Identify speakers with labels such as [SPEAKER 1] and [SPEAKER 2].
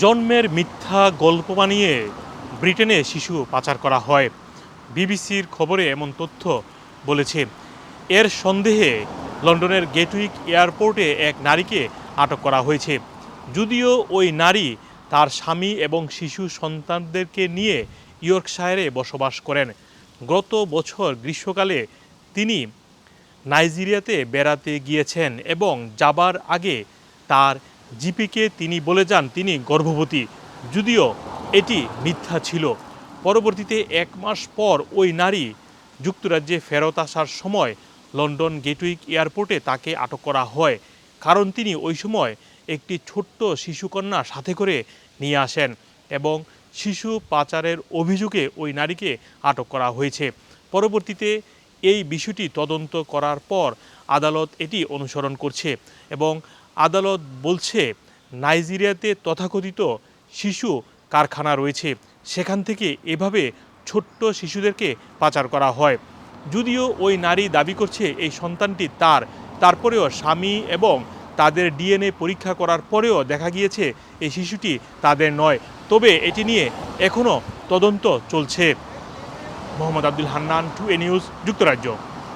[SPEAKER 1] জন্মের মিথ্যা গল্প বানিয়ে ব্রিটেনে শিশু পাচার করা হয়। বিবিসির খবরে এমন তথ্য বলেছে, এর সন্দেহে লন্ডনের গেটউইক এয়ারপোর্টে এক নারীকে আটক করা হয়েছে। যদিও ওই নারী তার স্বামী এবং শিশু সন্তানদেরকে নিয়ে ইয়র্কশায়ারে বসবাস করেন। গত বছর গ্রীষ্মকালে তিনি নাইজেরিয়াতে বেড়াতে গিয়েছেন এবং যাবার আগে তার জিপিকে তিনি বলে যান তিনি গর্ভবতী, যদিও এটি মিথ্যা ছিল। পরবর্তীতে এক মাস পর ওই নারী যুক্তরাজ্যে ফেরত আসার সময় লন্ডন গেটউইক এয়ারপোর্টে তাকে আটক করা হয়। কারণ তিনি ওই সময় একটি ছোট্ট শিশুকন্যা সাথে করে নিয়ে আসেন এবং শিশু পাচারের অভিযোগে ওই নারীকে আটক করা হয়েছে। পরবর্তীতে এই বিষয়টি তদন্ত করার পর আদালত এটি অনুসরণ করছে এবং আদালত বলছে, নাইজেরিয়াতে তথাকথিত শিশু কারখানা রয়েছে। সেখান থেকে এভাবে ছোট্ট শিশুদেরকে পাচার করা হয়। যদিও ওই নারী দাবি করছে এই সন্তানটি তার। তারপরেও স্বামী এবং তাদের ডিএনএ পরীক্ষা করার পরেও দেখা গিয়েছে এই শিশুটি তাদের নয়। তবে এটি নিয়ে এখনও তদন্ত চলছে। Mohammad Abdul Hannan, two A news, যুক্তরাজ্য।